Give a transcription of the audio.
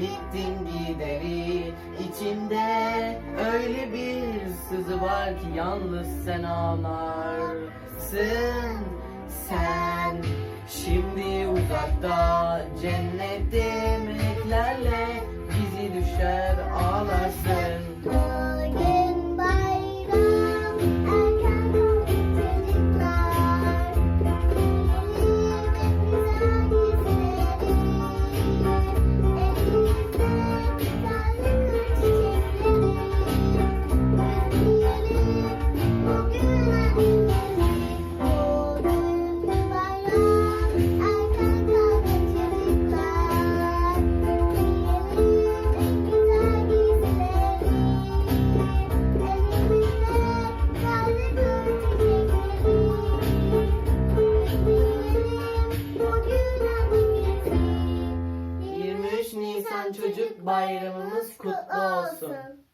gittin gideri içimde öyle bir sızı var ki yalnız sen ağlarsın. Sen şimdi uzakta cennette meleklerle 23 Nisan Çocuk Bayramımız kutlu olsun.